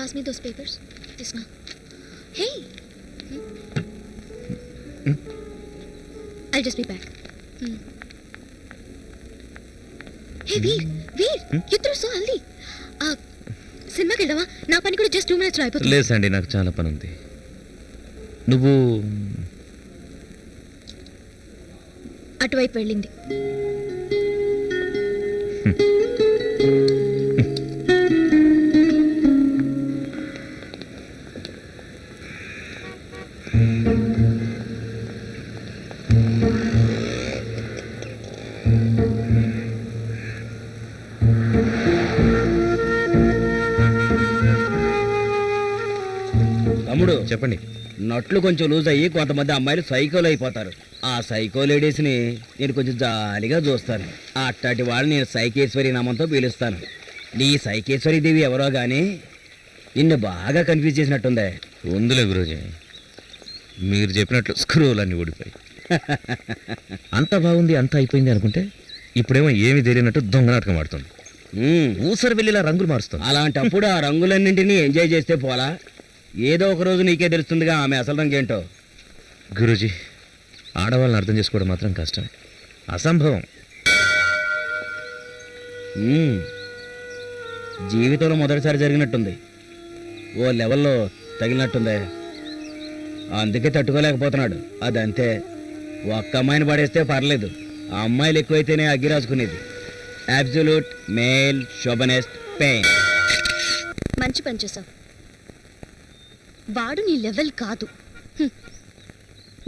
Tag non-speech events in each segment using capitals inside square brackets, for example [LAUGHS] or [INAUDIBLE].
Pass me those papers. This now. Hey. Hmm? I'll just be back. Hmm. Hey, వీర్ వీర్? ఇద్దరు so హల్దీ సినిమాకి వెళ్దామా నా పని కూడా జస్ట్ టూ మినిట్స్లో అయిపోతుంది లేదు సండి నాకు చాలా పని ఉంది నువ్వు అటువైపు వెళ్ళింది చెప్పండి. నట్లు కొంచెం లూజ్ అయ్యి కొంతమంది అమ్మాయిలు సైకోలు అయిపోతారు. ఆ సైకో లేడీస్ని నేను కొంచెం జాలిగా చూస్తాను. అట్లాంటి వాళ్ళని నేను సైకేశ్వరి నామంతో పిలుస్తాను. నీ సైకేశ్వరి దేవి ఎవరో గాని నిన్ను బాగా కన్ఫ్యూజ్ చేసినట్టుందే. ఉందిలే గురూజీ. మీరు చెప్పినట్లు స్క్రూలు అన్నీ ఊడిపోయి [LAUGHS] అంత బాగుంది అంత అయిపోయింది అనుకుంటే ఇప్పుడేమో ఏమీ తెలియనట్టు దొంగ నాటకం ఆడుతుంది. ఊసరు వెళ్ళిలా రంగులు మారుస్తుంది. అలాంటప్పుడు ఆ రంగులన్నింటినీ ఎంజాయ్ చేస్తే పోలా? ఏదో ఒక రోజు నీకే తెలుస్తుందిగా ఆమె అసలు రంగేంటో గురూజీ ఆడవాళ్ళని అర్థం చేసుకోవడం మాత్రం కష్టం అసంభవం. జీవితంలో మొదటిసారి జరిగినట్టుంది. ఓ లెవెల్లో తగిలినట్టుందే. అందుకే తట్టుకోలేకపోతున్నాడు. అదంతే. ఒక్క అమ్మాయిని పడేస్తే పర్లేదు. ఆ అమ్మాయిలు ఎక్కువైతేనే అగ్గి రాసుకునేది. అబ్జల్యూట్ మేల్ షోబనెస్ట్ పెయిన్ మంచి పని చేసావు. వాడు నీ లెవెల్ కాదు.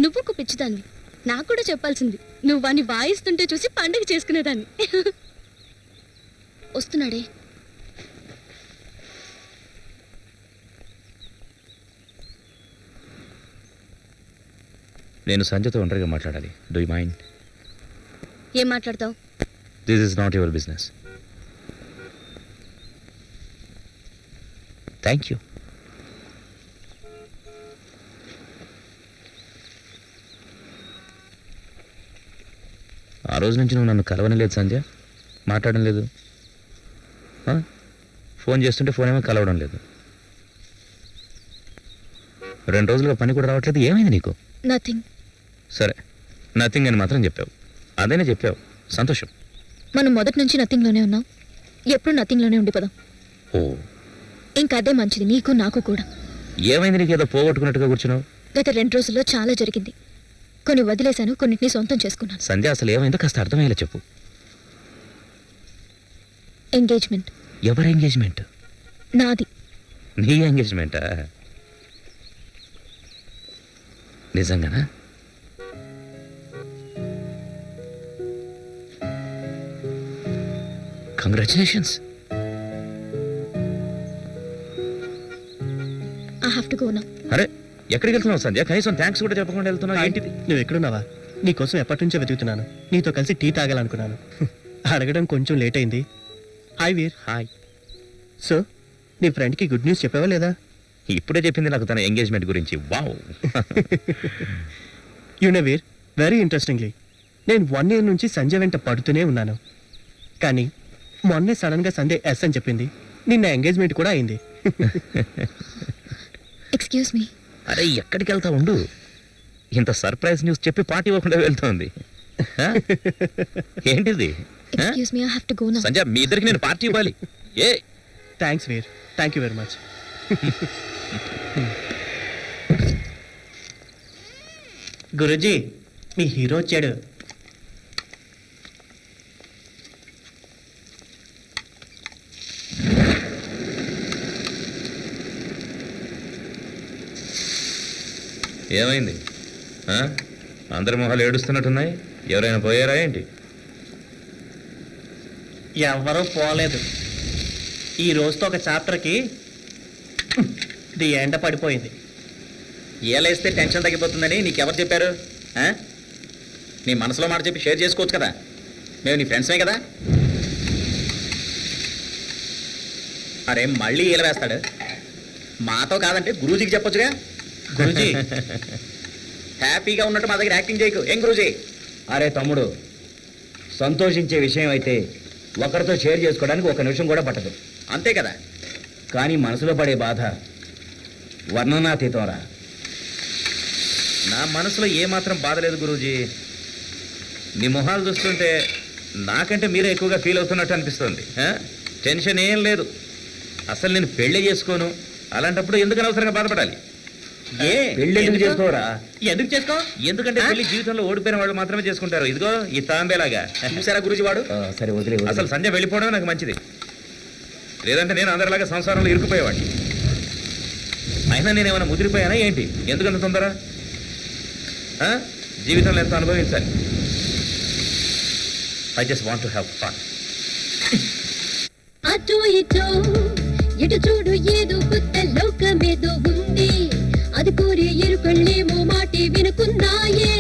నువ్వు ఒక పిచ్చిదాన్ని. నాకు కూడా చెప్పాల్సింది. నువ్వు వాడిని వాయిస్తుంటే చూసి పండగ చేసుకునేదాన్ని. వస్తున్నాడే. నేను సంజయ్తో ఒంటరిగా మాట్లాడాలి. డూ యూ మైండ్ ఏం మాట్లాడతావు? This is not your business thank you రోజు నుంచి నువ్వు నన్ను కలవని లేదు సంజయ్ మాట్లాడడం లేదు? ఫోన్ చేస్తుంటే ఫోన్ ఏమో కలవడం లేదు. రెండు రోజులుగా పని కూడా రావట్లేదు. ఏమైంది నీకు? నథింగ్ సరే. నథింగ్ అని మాత్రం చెప్పావు. అదేనే చెప్పావు. సంతోషం. మనం మొదటి నుంచి నథింగ్లోనే ఉన్నాం. ఎప్పుడు నథింగ్లోనే ఉండిపోదాం. ఓ. ఇంకా అదే మంచిది. నీకు నాకు కూడా. ఏమైంది నీకు? ఏదో పోగొట్టుకున్నట్టుగా కూర్చున్నావు. గత రెండు రోజుల్లో చాలా జరిగింది. కొన్ని వదిలేశాను కొన్నిటిని సొంతం చేసుకున్నాను. సంధ్య అసలు ఏమైందో కాస్త అర్థమయ్యేలా చెప్పు. ఎంగేజ్మెంట్ ఎవరి ఎంగేజ్మెంట్ నాది. నీ ఎంగేజ్మెంటా నిజంగానా? Congratulations I have to go నా అరే ఎక్కడికి వెళ్తున్నావు సంధ్య? కనీసం థ్యాంక్స్ కూడా చెప్పకుండా వెళ్తున్నావు. ఏంటిది? నువ్వు ఎక్కడున్నావా? నీకోసం ఎప్పటి నుంచో వెతుకుతున్నాను. నీతో కలిసి టీ తాగాలనుకున్నాను. [LAUGHS] అడగడం కొంచెం లేట్ అయింది. హాయ్ వీర్ హాయ్ సో నీ ఫ్రెండ్కి గుడ్ న్యూస్ చెప్పావా లేదా? ఇప్పుడే చెప్పింది నాకు తన ఎంగేజ్మెంట్ గురించి. Wow you know we're very interestingly నేను వన్ ఇయర్ నుంచి సంజయ్ వెంట పడుతూనే ఉన్నాను. కానీ మొన్నే సడన్గా సండే ఎస్ అని చెప్పింది. నిన్న ఎంగేజ్మెంట్ కూడా అయింది. [LAUGHS] ఎక్స్క్యూజ్ మీ అరే ఎక్కడికి వెళ్తా ఉండు? ఇంత సర్ప్రైజ్ న్యూస్ చెప్పి పార్టీ ఇవ్వకుండా వెళ్తోంది. ఆ? ఏంటిది? ఆ? Excuse me I have to go నా సంజయ్ మీ ఇద్దరికి నేను పార్టీ ఇవ్వాలి. ఏ? Thanks Veer thank you very much Guruji me hero వచ్చాడు. ఏమైంది? అందరి మొహాలు ఏడుస్తున్నట్టున్నాయి. ఎవరైనా పోయారా ఏంటి? ఎవరూ పోలేదు. ఈ రోజుతో ఒక చాప్టర్కి ది ఎండ పడిపోయింది. ఏలేస్తే టెన్షన్ తగ్గిపోతుందని నీకెవరు చెప్పారు? నీ మనసులో మాట చెప్పి షేర్ చేసుకోవచ్చు కదా. మేము నీ ఫ్రెండ్స్మే కదా. అరే మళ్ళీ ఈల వేస్తాడు మాతో కాదంటే గురూజీకి చెప్పొచ్చుగా. గురుజీ హ్యాపీగా ఉన్నట్టు మా దగ్గర యాక్టింగ్ చేయకు. ఏం గురూజీ? అరే తమ్ముడు సంతోషించే విషయం అయితే ఒకరితో షేర్ చేసుకోవడానికి ఒక నిమిషం కూడా పట్టదు. అంతే కదా? కానీ మనసులో పడే బాధ వర్ణనాతీతంరా. నా మనసులో ఏమాత్రం బాధ లేదు గురూజీ. మీ మొహాలు చూస్తుంటే నాకంటే మీరే ఎక్కువగా ఫీల్ అవుతున్నట్టు అనిపిస్తుంది? టెన్షన్ ఏం లేదు. అసలు నేను పెళ్ళి చేసుకోను. అలాంటప్పుడు ఎందుకు అనవసరంగా బాధపడాలి? ఏ? పెళ్ళి ఎందుకు? చేసుకోరా? ఎందుకు చేసుకో? ఎందుకంటే పెళ్ళి జీవితంలో ఓడిపోయిన వాళ్ళు మాత్రమే చేసుకుంటారు. ఇదిగో ఈ తాంబేలాగా. చూసారా గురుజీ వాడు సరే వదిలే. అసలు సంజయ్ వెళ్ళిపోవడం నాకు మంచిది. లేదంటే నేను అందరిలాగా సంసారంలో ఇరుక్కుపోయేవాడిని. అయినా నేను ఏమైనా ముదిరిపోయానా ఏంటి? ఎందుకంత తొందర? ఆ? జీవితంలో ఎంత అనుభవించాలి? I just want to have fun అటు ఇటు ఎటు చూడు ఏదో కొత్త లోకమేదో ఉంది. అది కోరి ఎరుకళ్ళేమో మాటి వినుకున్నాయే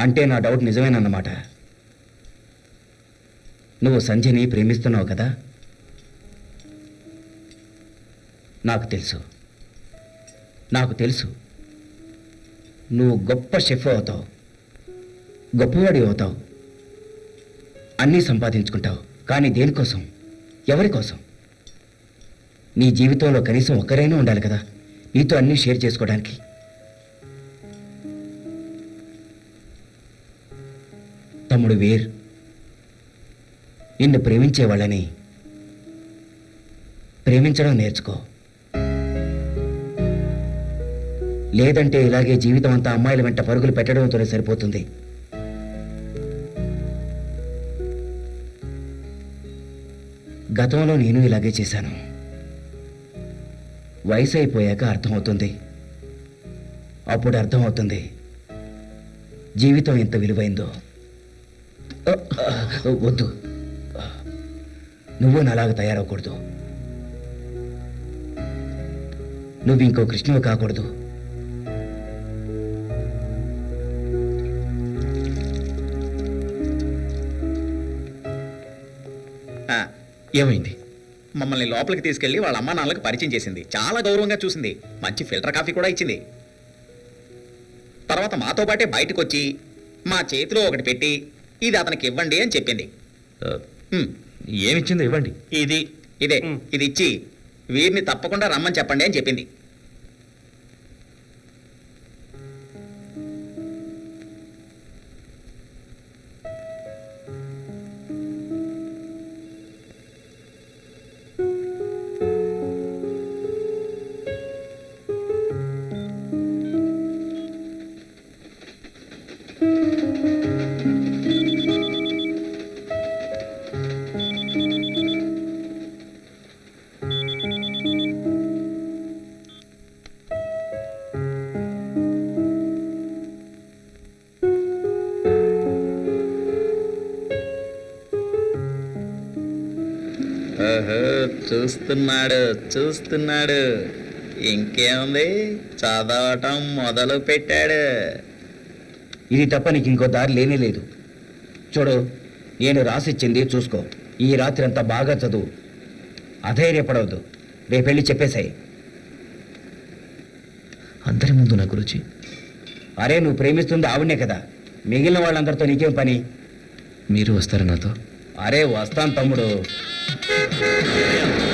అంటే నా డౌట్ నిజమేనన్నమాట. నువ్వు సంధ్యని ప్రేమిస్తున్నావు కదా? నాకు తెలుసు. నాకు తెలుసు. నువ్వు గొప్ప షెఫ్ అవుతావు. గొప్పవాడి అవుతావు. అన్నీ సంపాదించుకుంటావు. కానీ దేనికోసం? ఎవరి కోసం? నీ జీవితంలో కనీసం ఒక్కరైనా ఉండాలి కదా. నీతో అన్నీ షేర్ చేసుకోవడానికి. తమ్ముడు వీర్. నిన్ను ప్రేమించే వాళ్ళని ప్రేమించడం నేర్చుకో. లేదంటే ఇలాగే జీవితం అంతా అమ్మాయిల వెంట పరుగులు పెట్టడంతోనే సరిపోతుంది. గతంలో నేను ఇలాగే చేశాను. వయసు అయిపోయాక అర్థమవుతుంది. అప్పుడు అర్థమవుతుంది జీవితం ఎంత విలువైందో. వద్దు. నువ్వు నాలాగా తయారవకూడదు. నువ్వు ఇంకో కృష్ణువు కాకూడదు. ఆ, ఏమైంది? మమ్మల్ని లోపలికి తీసుకెళ్ళి వాళ్ళ అమ్మా నాన్నలకు పరిచయం చేసింది. చాలా గౌరవంగా చూసింది. మంచి ఫిల్టర్ కాఫీ కూడా ఇచ్చింది. తర్వాత మాతో పాటే బయటకు వచ్చి మా చేతిలో ఒకటి పెట్టి ఇది అతనికి ఇవ్వండి అని చెప్పింది. ఉమ్, ఏమిచ్చిందో ఇవ్వండి? ఇది ఇదే. ఇది ఇచ్చి వీరిని తప్పకుండా రమ్మని చెప్పండి అని చెప్పింది. చూస్తున్నాడు చూస్తున్నాడు. ఇంకేముంది? చదవటం మొదలు పెట్టాడు. ఇది తప్ప నీకు ఇంకో దారి లేనే లేదు. చూడు నేను రాసిచ్చింది చూసుకో. ఈ రాత్రి అంతా బాగా చదువు. అధైర్యపడవద్దు. రేపెళ్ళి చెప్పేశాయి. అందరి ముందు నా గురుజీ. అరే నువ్వు ప్రేమిస్తుంది ఆవిడనే కదా. మిగిలిన వాళ్ళందరితో నీకేం పని? మీరు వస్తారా నాతో? అరే వస్తాను తమ్ముడు. Música